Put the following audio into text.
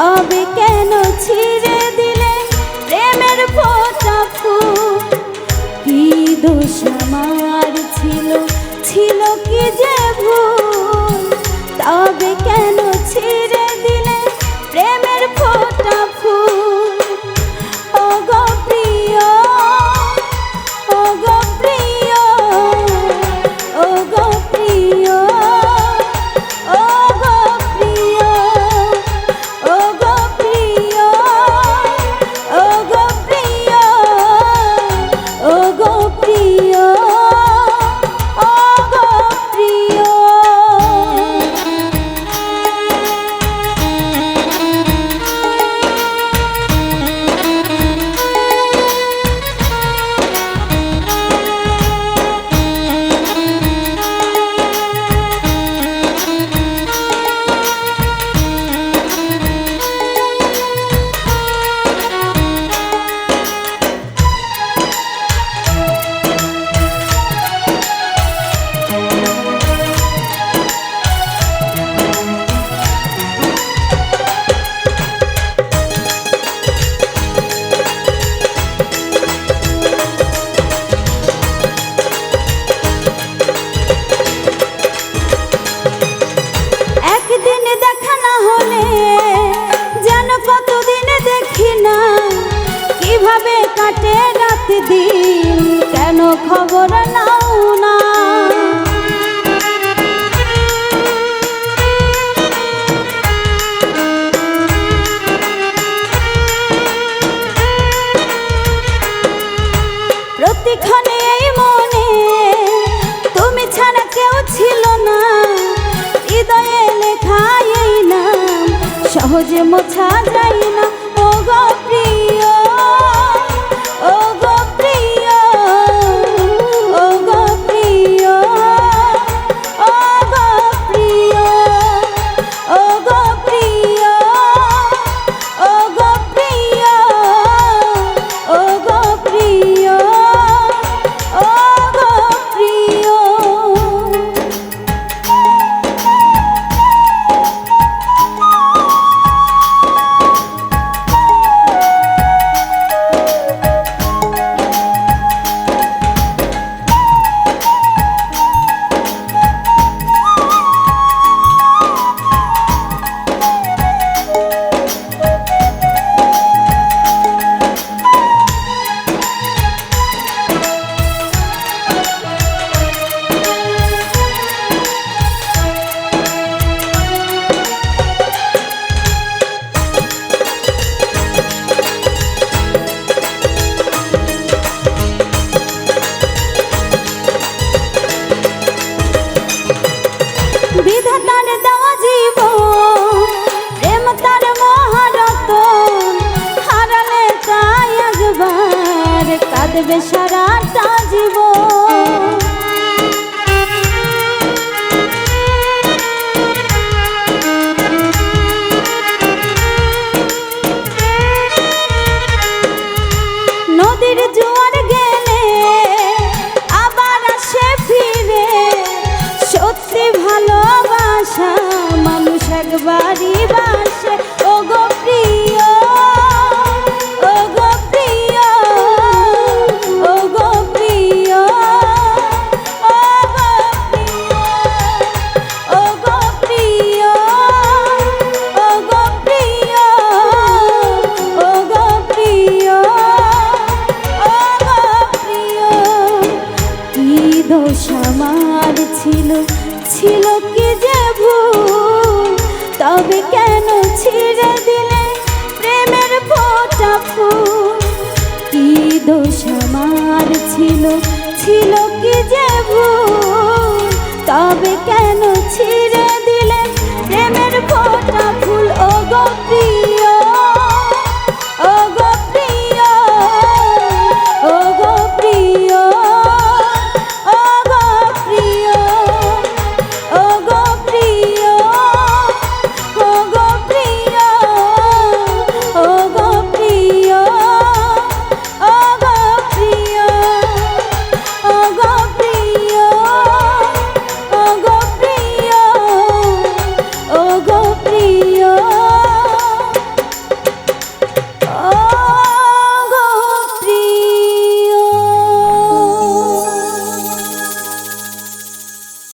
তবে কেন ছিঁড়ে দিলে প্রেমের ফোটা কি দোষ আমার ছিল? ছিল কি যে ভুল? তবে কেন ছিঁড়ে দিলে প্রেমের খবর নাও তুমি ছাড়া কেউ ছিল না। হৃদয়ে লেখা এই নাম, সহজে মোছা যায় না। ও কাঁদবে সারাটা জীবন। দোষ আমার ছিল। ছিল কি যে ভুল? তবে কেন ছিঁড়ে দিলে প্রেমের ফোটা ফুল? কি দোষ আমার ছিল? ছিল